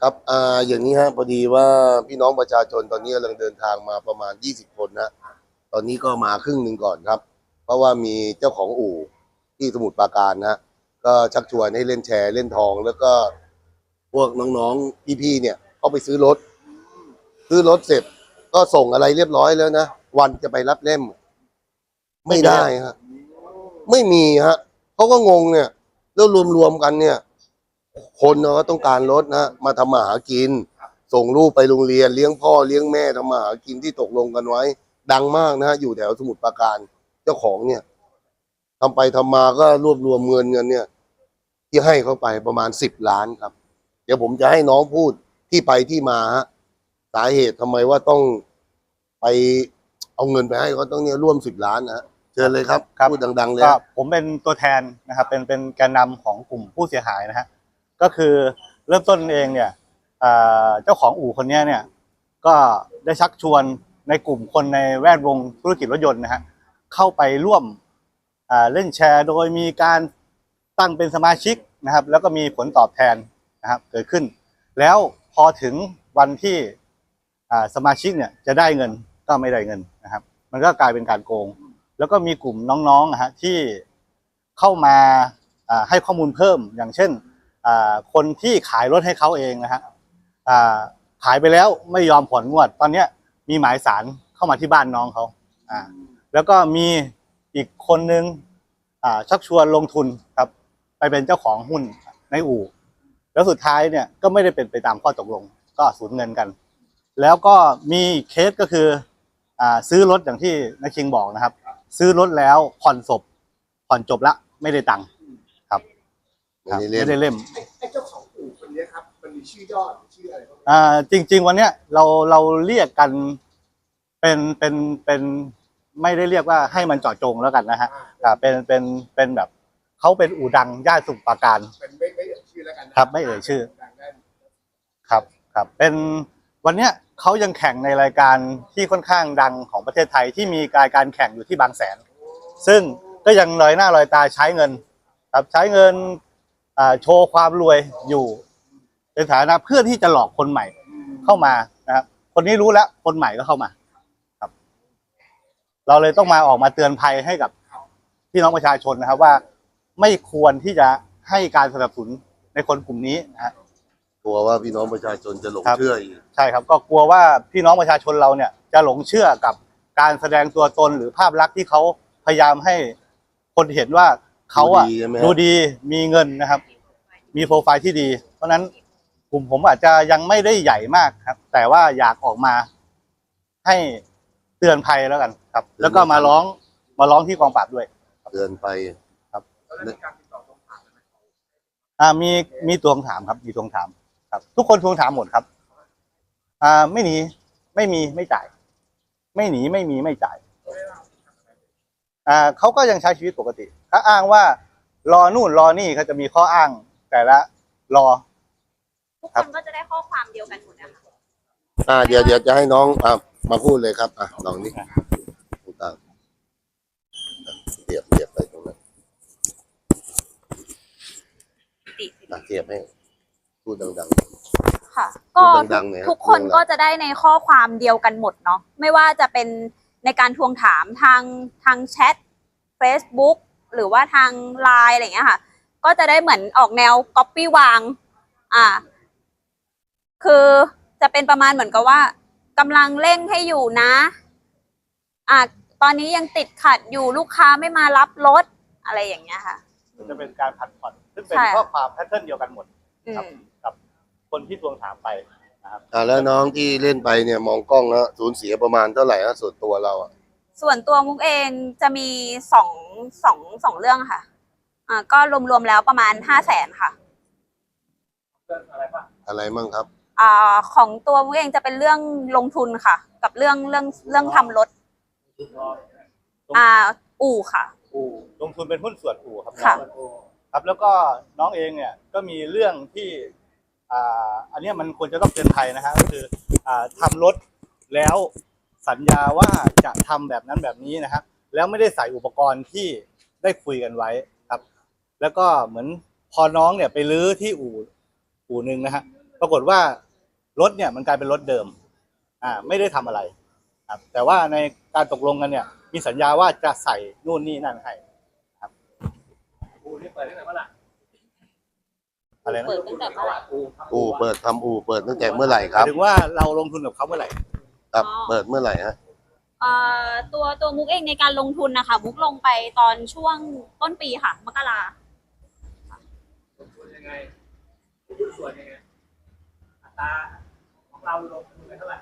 ครับอ่าอย่างนี้ฮะพอดีว่าพี่น้องประชาชนตอนนี้กำลังเดินทางมาประมาณ 20 คนนะตอนนี้ก็มาครึ่งหนึ่งก่อนครับ เพราะว่ามีเจ้าของอู่ที่สมุทรปราการนะก็ชักชวนให้เล่นแชร์เล่นทอง แล้วก็พวกน้องๆพี่ๆเนี่ยเขาไปซื้อรถ ซื้อรถเสร็จก็ส่งอะไรเรียบร้อยแล้วนะวันจะไปรับเล่ม ไม่ได้ฮะไม่มีฮะเขาก็งงเนี่ย แล้วรวมๆกันเนี่ย คนเนาะต้องการรถนะมาทำมาหากิน ส่งลูกไปโรงเรียนเลี้ยงพ่อเลี้ยงแม่ทำมาหากินที่ตกลงกันไว้ ดังมากนะฮะอยู่แถวสมุทรปราการเจ้าของเนี่ยทำไปทำมาก็รวบรวมเงินเงินเนี่ย ที่ให้เขาไปประมาณสิบล้านครับ เดี๋ยวผมจะให้น้องพูดที่ไปที่มาฮะสาเหตุทำไมว่าต้องไปเอาเงินไปให้เขาต้องเนี่ยร่วมสิบล้านนะฮะเชิญเลยครับ ครับ พูดดัง ๆ เลยก็ฮะผมเป็นตัวแทนนะครับเป็นเป็นแกนนำของกลุ่มผู้เสียหายนะฮะ ก็คือเริ่มต้นเองเนี่ยเจ้าของอู่คนนี้เนี่ยก็ได้ชักชวนในกลุ่มคนในแวดวงธุรกิจรถยนต์นะฮะเข้าไปร่วมเล่นแชร์โดยมีการตั้งเป็นสมาชิกนะครับ แล้วก็มีผลตอบแทนนะครับเกิดขึ้น แล้วพอถึงวันที่สมาชิกเนี่ยจะได้เงินก็ไม่ได้เงินนะครับ มันก็กลายเป็นการโกง แล้วก็มีกลุ่มน้องๆนะฮะที่เข้ามาให้ข้อมูลเพิ่มอย่างเช่น คนที่ขายรถให้เขาเองนะฮะขายไปแล้วไม่ยอมผ่อนงวด ตอนเนี้ยมีหมายสารเข้ามาที่บ้านน้องเขาอ่าแล้วก็มีอีกคนนึงอ่าชักชวนลงทุนครับ ไปเป็นเจ้าของหุ้นในอู่ แล้วสุดท้ายเนี่ยก็ไม่ได้เป็นไปตามข้อตกลง ก็สูญเงินกัน แล้วก็มีเคสก็คืออ่าซื้อรถอย่างที่นักคิงบอกนะครับ ซื้อรถแล้วผ่อนศพผ่อนจบละไม่ได้ตังค์ ไม่ได้เล่นไม่ได้เล่ม ไอ้เจ้าของอู่คนเนี้ยครับ มันมีชื่อย่อหรือชื่ออะไรบ้างอ่าจริง ๆ วันเนี้ยเราเราเรียกกันเป็นเป็นเป็นไม่ได้เรียกว่าให้มันเจาะจงแล้วกันนะฮะอ่าเป็นเป็นเป็นแบบเขาเป็นอู่ดังย่านสมุทรปราการ เป็นไม่ไม่เอ่ยชื่อแล้วกันนะครับไม่เอ่ยชื่อ ดังได้ครับครับเป็นวันเนี้ยเขายังแข่งในรายการที่ค่อนข้างดังของประเทศไทยที่มีการการแข่งอยู่ที่บางแสน ซึ่งก็ยังลอยหน้าลอยตาใช้เงิน ครับใช้เงินอ่า โชว์ความรวยอยู่ในฐานะเพื่อที่จะหลอกคนใหม่เข้ามานะครับ คนนี้รู้แล้วคนใหม่ก็เข้ามา ครับ เราเลยต้องมาออกมาเตือนภัยให้กับพี่น้องประชาชนนะครับ ว่าไม่ควรที่จะให้การสนับสนุนในคนกลุ่มนี้นะฮะกลัวว่าพี่น้องประชาชนจะหลงครับเชื่ออีกใช่ครับ ก็กลัวว่าพี่น้องประชาชนเราเนี่ยจะหลงเชื่อกับการแสดงตัวตนหรือภาพลักษณ์ที่เขาพยายามให้คนเห็นว่า เขาอะดูดีใช่ไหม ดูดีมีเงินนะครับ มีโปรไฟล์ที่ดี เพราะฉะนั้นกลุ่มผมอาจจะยังไม่ได้ใหญ่มากครับ แต่ว่าอยากออกมาให้เตือนภัยแล้วกันครับ แล้วก็มาร้องมาร้องที่กองปราบด้วยเตือนไปแล้วมีการติดต่อตรงผ่านไหมอ่ามีมีทวงถามครับมีทวงถามครับ ทุกคนทวงถามหมดครับ อ่าไม่หนีไม่มีไม่จ่าย ไม่หนีไม่มีไม่จ่าย อ่าเขาก็ยังใช้ชีวิตปกติเขาอ้างว่ารอนู่นรอนี่เขาจะมีข้ออ้างแต่ละรอ ทุกครัคบนก็จะได้ข้อความเดียวกันหมดนะคะ อ่าเดี๋ยวเดี๋ยวจะให้น้องอ่ามาพูดเลยครับอะลองนี่พูดตามเทียบเทียบไปตรงนั้นติ อะเทียบให้พูดดัง ค่ะพูก็ดดังๆหน่อยฮะทุกคนเรื่องอะไรก็จะได้ในข้อความเดียวกันหมดเนาะไม่ว่าจะเป็น ในการทวงถามทางทางแชท Facebook หรือว่าทางไลน์อะไรอย่างเงี้ยค่ะ ก็จะได้เหมือนออกแนวก๊อปปี้วาง อ่า คือจะเป็นประมาณเหมือนกับว่ากำลังเร่งให้อยู่นะ อ่า ตอนนี้ยังติดขัดอยู่ลูกค้าไม่มารับรถอะไรอย่างเงี้ยค่ะจะเป็นการผัดผ่อนซึ่งเป็นใช่ ข้อความแพทเทิร์นเดียวกันหมดอืครับม กับคนที่ทวงถามไปนะ ครับๆอ่าแล้วน้องที่เล่นไปเนี่ยมองกล้องแล้วสูญเสียประมาณเท่าไหร่ฮะส่วนตัวเราอะส่วนตัวมุกเองจะมีสองสองสองเรื่องค่ะ อ่าก็รวมๆแล้วประมาณห้าแสนค่ะอะไรมั่งครับ อ่าของตัวมุกเองจะเป็นเรื่องลงทุนค่ะ กับเรื่องเรื่องเรื่องทำรถอ่า อู่ค่ะ อู่ลงทุนเป็นหุ้นส่วนอู่ครับค่ะน้องครับแล้วก็น้องเองเนี่ยก็มีเรื่องที่ อันนี้มันควรจะต้องเตือนภัยนะฮะก็คืออ่าทำรถแล้วสัญญาว่าจะทำแบบนั้นแบบนี้นะฮะแล้วไม่ได้ใส่อุปกรณ์ที่ได้คุยกันไว้ครับ แล้วก็เหมือนพอน้องเนี่ยไปรื้อที่อู่อู่หนึ่งนะฮะปรากฏว่ารถเนี่ยมันกลายเป็นรถเดิม อ่า ไม่ได้ทำอะไรครับแต่ว่าในการตกลงกันเนี่ย มีสัญญาว่าจะใส่นู่นนี่นั่นให้ครับอู่นี่เปิดตั้งแต่เมื่อไหร่ อะไรนะเปิดตั้งแต่เมื่อไหร่อูทำอู่เปิดทำอู่เปิดตั้งแต่เมื่อไหร่หครับมายถึงว่าเราลงทุนกับเขาเมื่อไหร่ ครับอ๋อเปิดเมื่อไหร่ฮะเอ่อตัวตัวมุกเองในการลงทุนนะคะ มุกลงไปตอนช่วงต้นปีค่ะ มกราลงทุนยังไงหุ้นส่วนยังไง อัตราของเราลงทุนไปเท่าไหร่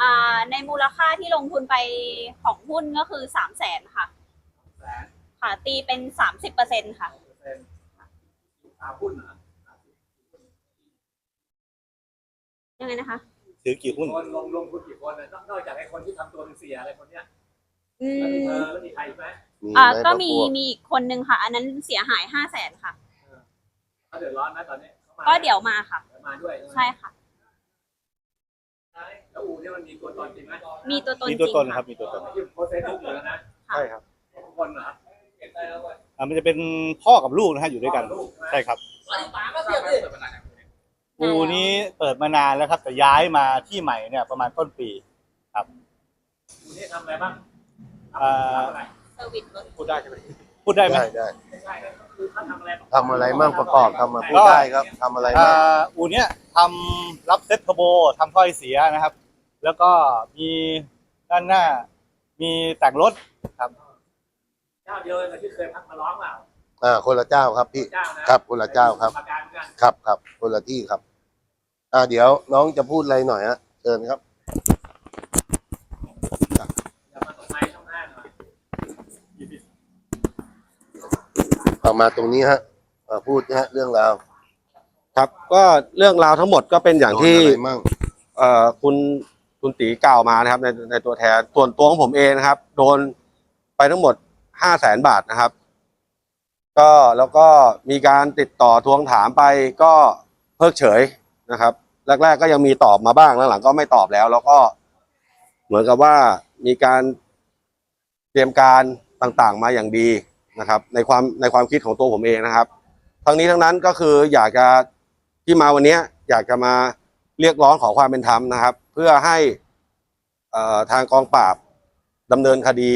อ่าในมูลค่าที่ลงทุนไปของหุ้นก็คือสามแสนค่ะ แสนค่ะ ตีเป็นสามสิบเปอร์เซ็นค่ะเปอร์เซ็นต์ตามหุ้นเหรอ ยังไงนะคะ ถือกี่หุ้น คนลงลงทุนกี่คนน่ะนอกนอกจากไอ้คนที่ทำตัวเป็นเสียอะไรคนเนี้ยอืแล้วมีเธมอแล้วมีใครอีกไหมมีอ่าไหมก็พวมีมีอีกคนนึงค่ะ อันนั้นเสียหายห้าแสนค่ะ เขาเดือดร้อนไหมตอนนี้ขามาก็เดี๋ยวมาค่ะเดี๋ยวมาด้วยใช่ค่ะ แล้วอูเนี่ยมันมีตัวตนจริงไหมมีตัวตนมีจตัวริงตนครัค่ะบมีตัวตนที่โพสต์เฟซบุ๊กอยู่แล้วนะค่ะใช่ครับทุกคนเหรอเก็บได้แล้วเว้ยอ่ามันจะเป็นพ่อกับลูกนะฮะอยู่ด้วยกัน ลูกไหมใช่ครับ ป๋าก็เสียบดิ อูนี้เปิดมานานแล้วครับ แต่ย้ายมาที่ใหม่เนี่ยประมาณต้นปีอูนี่ทำอะไรบ้างอ่าทำอะไรเซอร์วิสรถพูดได้ใช่ไหมพูดได้ไหมได้ได้ไม่ใช่นะก็คือเขาทำอะไรทำอะไรมั่งประกอบทำมาพูดได้ครับทำอะไรอ่มั่งาอูเนี้ยทำรับเซ็ตเทอร์โบทำถ้อยเสียนะครับ แล้วก็มีด้านหน้า มีแต่งรถครับเจ้าเดียวเลยที่เคยพักมาร้องเปล่าอ่าคนละเจ้าครับพี่เจ้านะครับคนละเจ้าครับประการเหมือนกันครับครับคนละที่ครับ อ่าเดี๋ยวน้องจะพูดอะไรหน่อยฮะเชิญครับอย่ามาตกไม้ช่องห้าหน่อยเอามาตรงนี้ฮะอ่าพูดนะฮะเรื่องราวครับก็เรื่องราวทั้งหมดก็เป็นอย่างที่ โดนอะไรมั่งเอ่อคุณคุณตีกล่าวมานะครับในในตัวแทนส่วนตัวของผมเองนะครับ โดนไปทั้งหมดห้าแสนบาทนะครับ ก็แล้วก็มีการติดต่อทวงถามไปก็เพิกเฉย นะครับแรกๆก็ยังมีตอบมาบ้างหลังๆก็ไม่ตอบแล้ว แล้วก็เหมือนกับว่ามีการเตรียมการต่างๆมาอย่างดีนะครับ ในความในความคิดของตัวผมเองนะครับ ทั้งนี้ทั้งนั้นก็คืออยากจะที่มาวันนี้อยากจะมาเรียกร้องขอความเป็นธรรมนะครับ เพื่อให้ทางกองปราบดำเนินคดี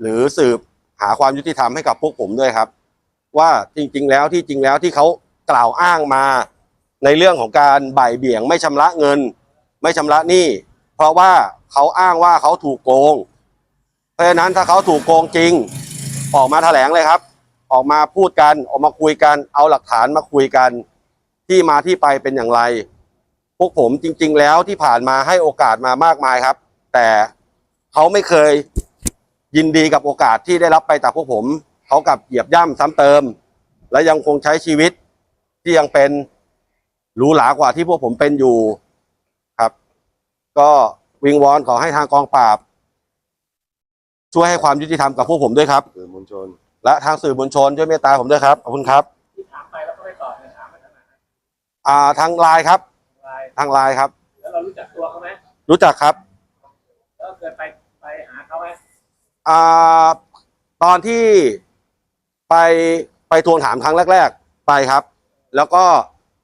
หรือสืบหาความยุติธรรมให้กับพวกผมด้วยครับ ว่าจริง ๆ แล้วที่จริงแล้วที่เขากล่าวอ้างมา ในเรื่องของการบ่ายเบี่ยงไม่ชำระเงิน ไม่ชำระหนี้เพราะว่าเขาอ้างว่าเขาถูกโกง เพราะฉะนั้นถ้าเขาถูกโกงจริง ออกมาแถลงเลยครับ ออกมาพูดกันออกมาคุยกัน เอาหลักฐานมาคุยกัน ที่มาที่ไปเป็นอย่างไร พวกผมจริง ๆ แล้วที่ผ่านมาให้โอกาสมามากมายครับ แต่เขาไม่เคยยินดีกับโอกาสที่ได้รับไปจากพวกผม เขากลับเหยียบย่ำซ้ำเติม และยังคงใช้ชีวิตที่ยังเป็น หรูหรากว่าที่พวกผมเป็นอยู่ครับ ก็วิงวอนขอให้ทางกองปราบ ช่วยให้ความยุติธรรมกับพวกผมด้วยครับสื่อมวลชน และทางสื่อมวลชนช่วยเมตตาผมด้วยครับขอบคุณครับที่ถามไปแล้วก็ไม่ตอบเนี่ยถามไปทางไหนอ่าทางไลน์ครับ ไลน์ทางไลน์ครับ แล้วเรารู้จักตัวเขาไหมรู้จักครับ แล้วเคยไปไปหาเขาไหมอ่าตอนที่ไปไปทวงถามครั้งแรก ๆ ไปครับ แล้วก็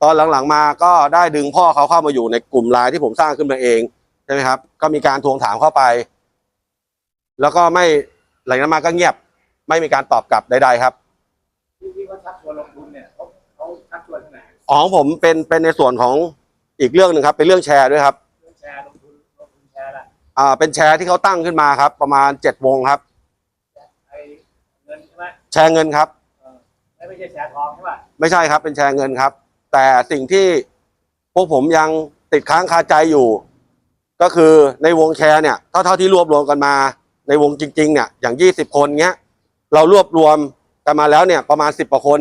ตอนหลังๆมาก็ได้ดึงพ่อเขาเข้ามาอยู่ในกลุ่มไลน์ที่ผมสร้างขึ้นมาเองใช่ไหมครับ ก็มีการทวงถามเข้าไป แล้วก็ไม่หลังจากนั้นมาก็เงียบ ไม่มีการตอบกลับใดๆครับที่ที่เขาชักชวนลงทุนเนี่ยเขาเขาชักชวนที่ไหนอ๋อของผมเป็นเป็นในส่วนของอีกเรื่องหนึ่งครับ เป็นเรื่องแชร์ด้วยครับเรื่องแชร์ลงทุนลงทุนแชร์ละอ่า เป็นแชร์ที่เขาตั้งขึ้นมาครับ ประมาณเจ็ดวงครับไอ้เงินใช่ไหมแชร์เงินครับเออไม่ไม่ใช่แชร์ทองใช่ป่ะไม่ใช่ครับ เป็นแชร์เงินครับ แต่สิ่งที่พวกผมยังติดค้างคาใจอยู่ ก็คือในวงแชร์เนี่ยเท่าเท่าที่รวบรวมกันมา ในวงจริง ๆ เนี่ยอย่างยี่สิบคนเงี้ยเรารวบรวมกันมาแล้วเนี่ยประมาณสิบกว่าคน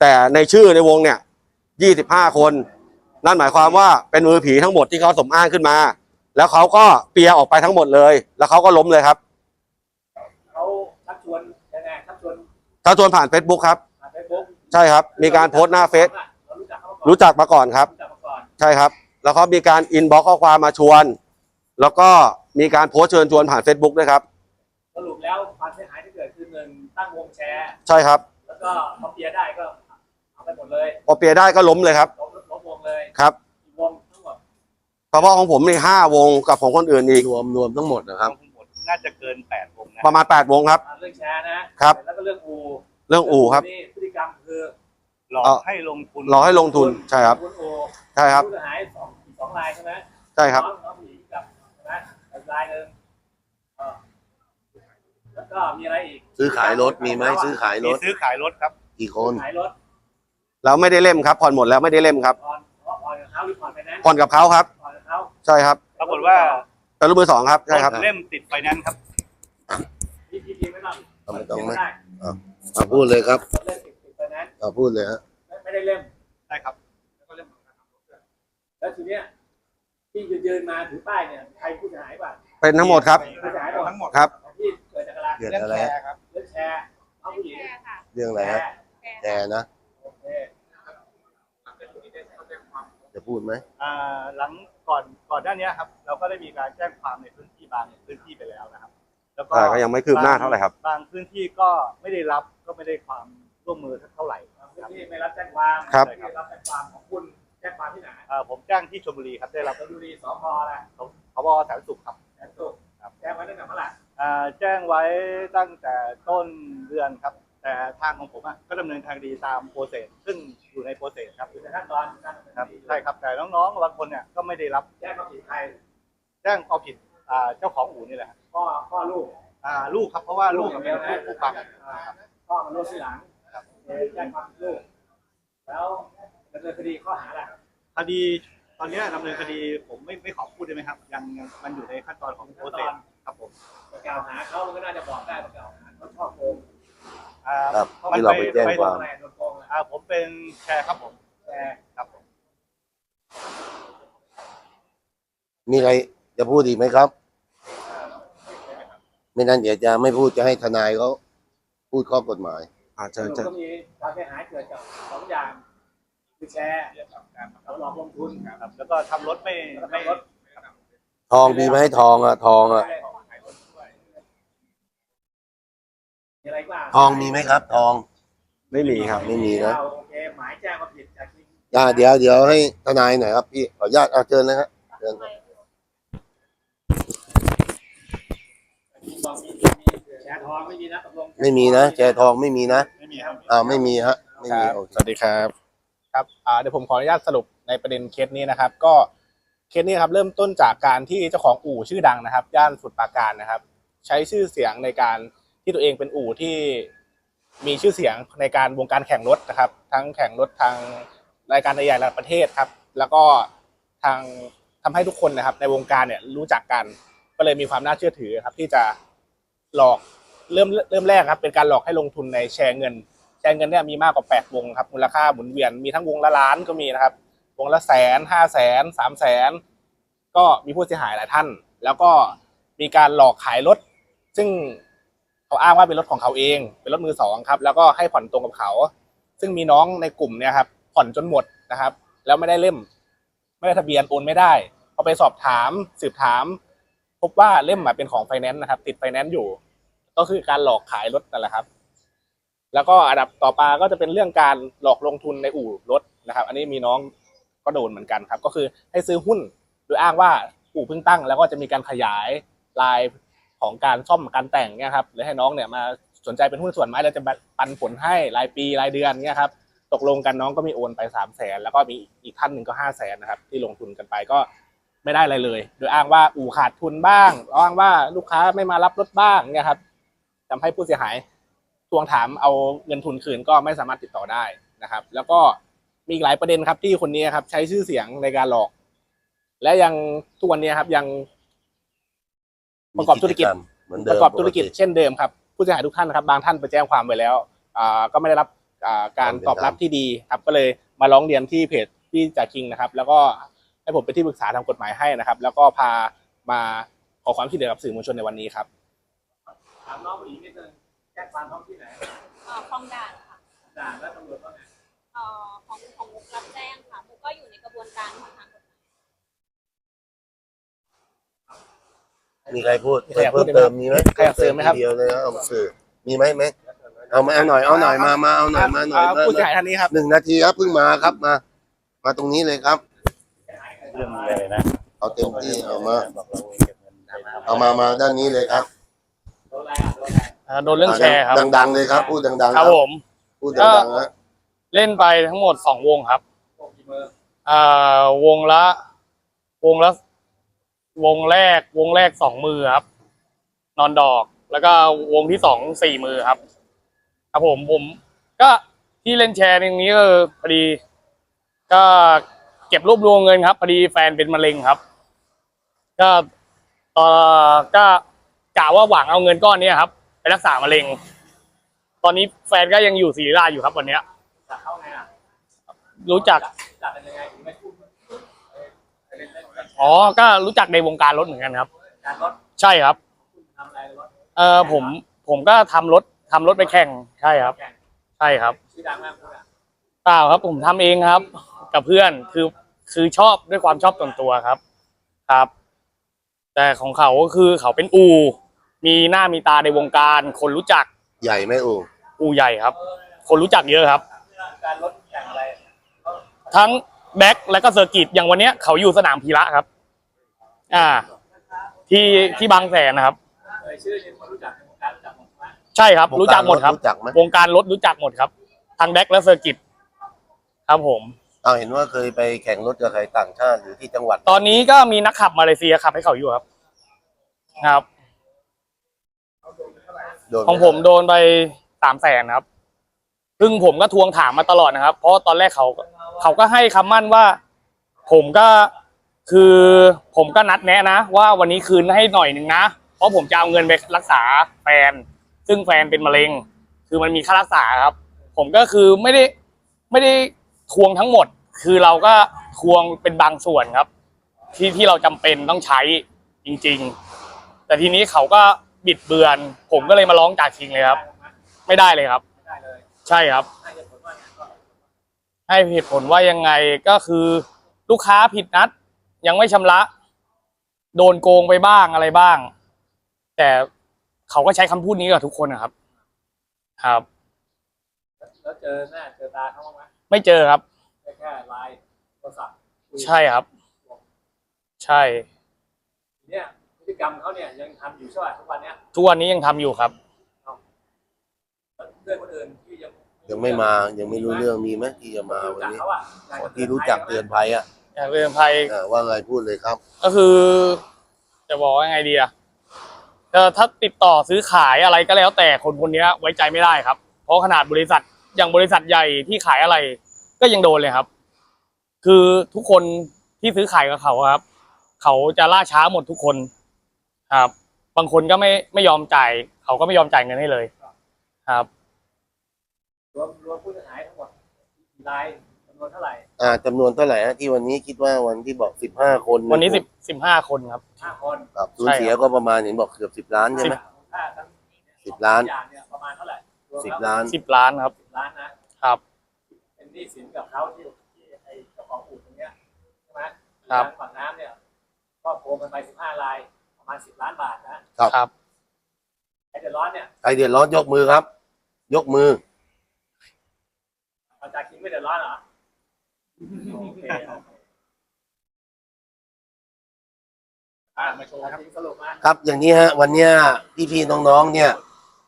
แต่ในชื่อในวงเนี่ยยี่สิบห้าคน นั่นหมายความว่าเป็นมือผีทั้งหมดที่เขาสมอ้างขึ้นมา แล้วเขาก็เปียออกไปทั้งหมดเลย แล้วเขาก็ล้มเลยครับเขาชักชวนยังไงชักชวนถ้าชวนผ่าน Facebook ครับผ่านเฟซบุ๊กใช่ครับ มีการโพสต์หน้าเฟซเรารู้จักเขามาก่อนรู้จักมาก่อนครับรู้จักมาก่อนใช่ครับ แล้วเขามีการอินบ็อกข้อความมาชวน แล้วก็มีการโพสต์เชิญชวนผ่าน Facebook ด้วยครับ สรุปแล้วความเสียหายที่เกิดคือหนึ่งตั้งวงแชร์ ใช่ครับ แล้วก็พอเปียร์ได้ก็เอาไปหมดเลยพอเปียร์ได้ก็ล้มเลยครับ ล้มล้มวงเลยครับฉพาะของผมนี่ห้าวงกับของคนอื่นอีกรวมรวมทั้งหมดนะครับ ทั้งหมดน่าจะเกินแปดวงนะประมาณแปดวงครับ อ่าเรื่องแชร์นะครับ แล้วก็เรื่องอูเรื่องอู่ครับ นี่พฤติกรรมคือ หลอกเอ่อให้ลงทุนรอให้ลงทุนใช่ครับณอูใช่ครับผู้เสียหายสองสองรายใช่ไหมใช่ครับน้องน้องผู้หญิงกับใช่ไหมอีกรายหนึ่งเออแล้วก็มีอะไรอีกซื้อขายรถมีไหมซื้อขายรมีถซื้อขายรถครับกี่คน ขายรถแล้วไม่ได้เล่มครับผ่อนหมดแล้วไม่ได้เล่มครับผ่อนผ่อนกับเขาหรือผ่อนไปนั้นซ์ผ่อนกับเขาครับ ผ่อนกับเขาใช่ครับปรากฏว่าเป็นรูปมือสองครับใช่ครับ เล่มติดไฟแนนซ์ครับพี่พี่พี่ไม่ต้องเอาไม่ต้องไหมได้เอาพูดเลยครับ เล่มติดติดไปนั้นซ์ เอาพูดเลยฮะไม่ไม่ได้เล่มใช่ครับ แล้วก็เล่มของการทำรถด้วยแล้วทีเนี้ยที่ยืนยืนมาถือป้ายเนี่ยใครผู้เสียหายบ้างเป็นทั้งหมดครับ ผู้เสียหายหมดทั้งหมดครับของพี่เกิดจากอะไรเดือดอะไรฮะครับเรื่องแชร์เอาผู้หญิงเรื่องอะไรฮะแชร์แชร์นะโอเคจะพูดไหมอ่าหลังก่อนก่อนหน้านี้ครับ เราก็ได้มีการแจ้งความในพื้นที่บางพื้นที่ไปแล้วนะครับ แล้วก็แต่ก็ยังไม่คืบหน้าเท่าไหร่ครับ บางพื้นที่ก็ไม่ได้รับก็ไม่ได้ความ ร่วมมือสักเท่าไหร่ครับที่ไม่รับแจ้งความครับ ไม่รับแจ้งความของคุณแจ้งความที่ไหนอ่าผมแจ้งที่ชลบุรีครับได้รับชลบุรีสพแหละพบแสนสุขครับแสนสุขแจ้งไว้ตั้งแต่เมื่อไหร่อ่าแจ้งไว้ตั้งแต่ต้นเดือนครับ แต่ทางของผมอะก็ดำเนินทางคดีตามโปรเซสซึ่งอยู่ในโปรเซสครับอยู่ในขั้นตอนการดำเนินครับคดีใช่ครับแต่น้องๆบางคนเนี่ยก็ไม่ได้รับแจ้งความผิดใครแจ้งเอาผิดอ่าเจ้าของอู่นี่แหละครับพ่อพ่อลูกอ่าลูกครับเพราะว่าลูกเป็นผู้ผู้ฟังอ่าพ่อมันลูกที่หลังเออ แจ้งความผิดลูกแล้วดำเนินคดีข้อหาอะไรคดีตอนเนี้ยดำเนินคดีผมไม่ไม่ขอพูดได้ไหมครับ ยังยังมันอยู่ในขั้นตอนของโปรเซสครับผมจะกล่าวหาเขามันก็น่าจะบอกได้ว่ากล่าวหาเขาชอบโกงอ่าครับมันที่เราไปแจ้งความ อะไรโดนโกงอะอ่าผมเป็นแชร์ครับผมแต่ครับผมมีใครจะพูดอีกไหมครับ ไม่นั้นเดี๋ยวจะไม่พูดจะให้ทนายเขาพูดข้อกฎหมาย อ่าสเชิญรุปเชิญก็มีความเสียหายเกิดจากสองอย่างคือแชร์กับหลอกลงทุนครับแล้วก็ทำรถไม่แล้วก็ไม่รถทองมีไหมทองอะทองอะมีอะไรอีกบ้างทองมีไหมครับ ทอง ไม่มีครับไม่มีนะโอเคหมายแจ้งความผิดจากที่อ่าเดี๋ยวเดี๋ยวให้ทนายหน่อยครับพี่ขออนุญาตเอาเชิญเลยครับเชิญครับบอกมีมี แชร์ทองไม่มีนะตกลงไม่มีนะแชร์ทองไม่มีนะไม่มีครับอ่าไม่มีฮะไม่คมีรับโอเคสวัสดีครับครับอ่าเดี๋ยวผมขออนุญาตสรุปในประเด็นเคสนี้นะครับ ก็เคสนี้ครับเริ่มต้นจากการที่เจ้าของอู่ชื่อดังนะครับ ย่านสุดปราการนะครับ ใช้ชื่อเสียงในการที่ตัวเองเป็นอู่ที่มีชื่อเสียงในการวงการแข่งรถนะครับ ทั้งแข่งรถทางรายการใหญ่ๆระดับประเทศครับ แล้วก็ทางทำให้ทุกคนนะครับ ในวงการเนี่ยรู้จักกันก็เลยมีความน่าเชื่อถือครับที่จะ หลอกเริ่มเริ่มแรกครับเป็นการหลอกให้ลงทุนในแชร์เงิน แชร์เงินเนี่ยมีมากกว่า 8 วงครับมูลค่าหมุนเวียนมีทั้งวงละล้านก็มีนะครับ วงละแสนห้าแสนสามแสนก็มีผู้เสียหายหลายท่าน แล้วก็มีการหลอกขายรถ ซึ่งเขาอ้างว่าเป็นรถของเขาเอง เป็นรถมือสองครับ แล้วก็ให้ผ่อนตรงกับเขา ซึ่งมีน้องในกลุ่มเนี่ยครับผ่อนจนหมดนะครับ แล้วไม่ได้เล่ม ไม่ได้ทะเบียนโอนไม่ได้พอไปสอบถามสืบถาม พบว่าเล่มเป็นของไฟแนนซ์นะครับ ติดไฟแนนซ์อยู่ ก็คือการหลอกขายรถนั่นแหละครับ แล้วก็อันดับต่อมาก็จะเป็นเรื่องการหลอกลงทุนในอู่รถนะครับ อันนี้มีน้องก็โดนเหมือนกันครับ ก็คือให้ซื้อหุ้นโดยอ้างว่าอู่เพิ่งตั้ง แล้วก็จะมีการขยายลายของการซ่อมการแต่งเนี่ยครับหรือให้น้องเนี่ยมาสนใจเป็นหุ้นส่วนไหมแล้วจะปันผลให้รายปีรายเดือนเนี่ยครับตกลงกันน้องก็มีโอนไปสามแสนแล้วก็มีอีกท่านหนึ่งก็ห้าแสนนะครับ ที่ลงทุนกันไปก็ไม่ได้อะไรเลย โดยอ้างว่าอู่ขาดทุนบ้างอ้างว่าลูกค้าไม่มารับรถบ้างเนี่ยครับ ทำให้ผู้เสียหายทวงถามเอาเงินทุนคืนก็ไม่สามารถติดต่อได้นะครับ แล้วก็มีอีกหลายประเด็นครับที่คนนี้ครับ ใช้ชื่อเสียงในการหลอก และยังทุกวันนี้ครับยังประกอบธุรกิจเหมือนเดิปมระกอบธุรกิจเช่นเดิมครับ ผู้เสียหายทุกท่านนะครับบางท่านไปแจ้งความไว้แล้วอ่าก็ไม่ได้รับอ่าการตอบรับที่ดีครับ ก็เลยมาร้องเรียนที่เพจพี่จ่าคิงนะครับ แล้วก็ให้ผมเป็นที่ปรึกษาทางกฎหมายให้นะครับ แล้วก็พามาขอความช่วยเหลือกับสื่อมวลชนในวันนี้ครับ ถามน้องผู้หญิงนิดนึงแจ้งความท้องที่ไหนเอ่อคลองด่านค่ะด่านแล้วตำรวจว่าไงเอ่อของของมุกรับแจ้งค่ะมุกก็อยู่ในกระบวนการของทางกฎหมายมีใครพูดมีใครอยากพูเพิ่ดมเติมมีไหมใครอยากเสริมไหมครับ เดียวเลยนะเอาสื่อมีไหมไหมเอามาเอาหน่อยเอาหน่อยมามาเอาหน่อยมาหน่อยอ่ามาผู้เสียหายท่านนี้ครับหนึ่งนาทีครับเพิ่งมาครับมา มาตรงนี้เลยครับ เรื่องอะไรนะขอเอาเต็มที่เอามา เอามามาด้านนี้เลยครับโดน อะไรอะโดนอะไรอ่าโดนเรื่องแชร์ครับดังๆเลยครับ พูดดังๆครับผม พูดดังๆนะเล่นไปทั้งหมดสองวงครับพวกกี่มืออ่าวงละ วงละ วงแรก วงแรกสองมือครับ นอนดอก แล้วก็วงที่สองสี่มือครับ ครับผมผม ก็ที่เล่นแชร์ในนี้ก็คือพอดี ก็เก็บรวบรวมเงินครับพอดีแฟนเป็นมะเร็งครับ ก็เอ่อก็กะว่าหวังเอาเงินก้อนเนี้ยครับไป รักษามะเร็ง ตอนนี้แฟนก็ยังอยู่ศรีราชอยู่ครับวันเนี้ยจับเข้าไงอะรู้จักจับเป็นยังไงถึงไม่พูดไปเล่นเล่นกันอ๋อ ก็รู้จักในวงการรถเหมือนกันครับ การรถใช่ครับ คุณทำอะไรรถเออผม ผมก็ทำรถทำรถไปแข่ง ใช่ครับ แข่งใช่ครับ ชื่อดังมากคุณอะเปล่าครับผมทำเองครับ กับเพื่อนคือคือชอบด้วยความชอบส่วนตัวครับ ครับ แต่ของเขาก็คือเขาเป็นอู มีหน้ามีตาในวงการ คนรู้จักใหญ่ไหมอูอูใหญ่ครับ คนรู้จักเยอะครับ การรถแข่งอะไรทั้งแบ็คและก็เซอร์กิตอย่างวันเนี้ยเขาอยู่สนามพีระครับ อ่า ที่ที่บางแสนนะครับเคยชื่อนี่คนรู้จักในวงการรู้จักหมดไหมใช่ครับ รู้จักหมดครับ รู้จักไหมวงการรถรู้จักหมดครับ ทั้งแบ็คและเซอร์กิตครับผม เอาเห็นว่าเคยไปแข่งรถกับใครต่างชาติหรือที่จังหวัด ตอนนี้ก็มีนักขับมาเลเซียขับให้เขาอยู่ครับ ครับ โดนไหของผมโดนไปสามแสนครับ ซึ่งผมก็ทวงถามมาตลอดนะครับ เพราะตอนแรกเขาเขาก็ให้คำมั่นว่า ผมก็คือผมก็นัดแนะนะ ว่าวันนี้คืนให้หน่อยหนึ่งนะ เพราะผมจะเอาเงินไปรักษาแฟน ซึ่งแฟนเป็นมะเร็ง คือมันมีค่ารักษาครับ ผมก็คือไม่ได้ไม่ได้ทวงทั้งหมด คือเราก็ทวงเป็นบางส่วนครับ ที่ที่เราจำเป็นต้องใช้จริง ๆ แต่ทีนี้เขาก็ บิดเบือน ผมก็เลยมาร้องจากชิงเลยครับ ไม่ได้เลยครับไม่ได้เลยใช่ครับให้เหตุผลว่าเนี่ยก็ให้เหตุผลว่ายังไงก็คือ ลูกค้าผิดนัด ยังไม่ชำระ โดนโกงไปบ้างอะไรบ้าง แต่เขาก็ใช้คำพูดนี้กับทุกคนนะครับ ครับแล้วเจอหน้าเจอตาเขาบ้างไหมไม่เจอครับแค่แค่ไลน์โทรศัพท์คุยใช่ครับ ใช่ เนี่ย พฤติกรรมเขาเนี่ยยังทำอยู่ใช่ป่ะทุกวันเนี้ยทุกวันนี้ยังทำอยู่ครับ แล้วเพื่อนคนอื่นที่ยังยังไม่มายังไม่รู้เรื่องมีไหมที่จะมาวันรู้จักนี้เขาอะที่รู้จักเตือนภัยอะอยากเรียนภัยอ่าว่าไงพูดเลยครับ ก็คือ จะบอกว่าไงดีอะเออถ้าติดต่อซื้อขายอะไรก็แล้วแต่คนคนนี้ไว้ใจไม่ได้ครับ เพราะขนาดบริษัทอย่างบริษัทใหญ่ที่ขายอะไร ก็ยังโดนเลยครับ คือทุกคนที่ซื้อขายกับเขาอะครับ เขาจะล่าช้าหมดทุกคน ครับ บางคนก็ไม่ไม่ยอมจ่ายเขาก็ไม่ยอมจ่ายเงินให้เลย ครับ รวมรวมผู้เสียหายทั้งหมดกี่รายจำนวนเท่าไหร่อ่าจำนวนเท่าไหร่ฮะที่วันนี้คิดว่าวันที่บอกสิบห้าคนวันนี้สิบสิบห้าคนครับ ห้าคนครับสูญเสียก็ประมาณเห็นบอกเกือบสิบล้านใช่ไหมค่าทั้งสิบล้าน อย่างเนี่ยประมาณเท่าไหร่รวมสิบแล้วล้าน สิบล้านครับ สิบล้านนะครับ เป็นหนี้สินกับเขาที่ที่ไอ้เจ้าของอู่ตรงเนี้ยใช่ไหมครับทางฝั่งน้ำเนี่ยก็โกงกันไปสิบห้าราย ประมาณสิบล้านบาทนะครับไอ้เดือดร้อนเนี่ยใครเดือดร้อนยกมือครับ ยกมือ อาจารย์คิงไม่เดือดร้อนเหรอโอเคอ่ามาโชว์ครับสรุปมาครับ อย่างนี้ฮะ วันเนี้ยพี่ๆน้องๆเนี่ย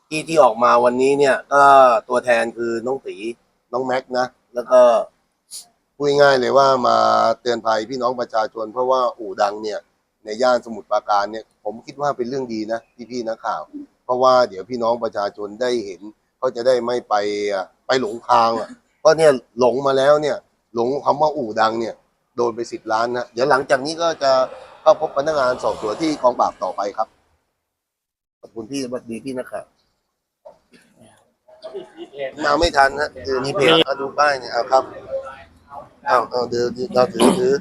ที่ที่ออกมาวันนี้เนี่ย ก็ตัวแทนคือน้องตีน้องแม็กซ์นะ แล้วก็พูดง่ายๆเลยว่ามาเตือนภัยพี่น้องประชาชน เพราะว่าอู่ดังเนี่ย ในย่านสมุทรปราการเนี่ยผมคิดว่าเป็นเรื่องดีนะพี่ๆนักข่าว เพราะว่าเดี๋ยวพี่น้องประชาชนได้เห็นเขาจะได้ไม่ไปไปหลงทางอะเพราะเนี่ยหลงมาแล้วเนี่ยหลงคำว่าอู่ดังเนี่ยโดนไปสิบล้านนะเดี๋ยวหลังจากนี้ก็จะเข้าพบพนักงานสอบสวนที่กองปราบต่อไปครับขอบคุณพี่สวัสดีพี่นะครับแล้วมาไม่ทันฮะคือมีเพจเอาดูป้ายเนี่ยเอาครับเอาเอาเดี๋ยวเราถือถือ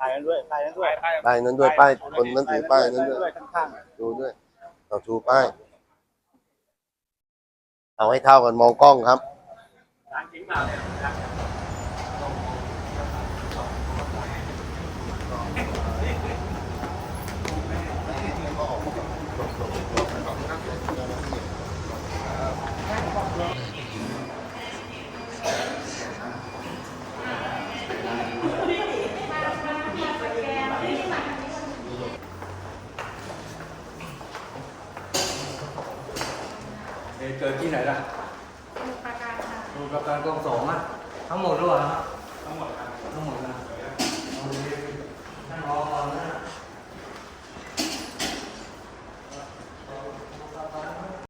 ถ่ายนั้นด้วยถ่ายนั้นด้วยป้ายนั้นด้วยป้ายคนนั้นถือป้ายนั้นด้วย ข้างๆดูด้วยเอาชูป้าย เอาให้เท่ากันมองกล้องครับ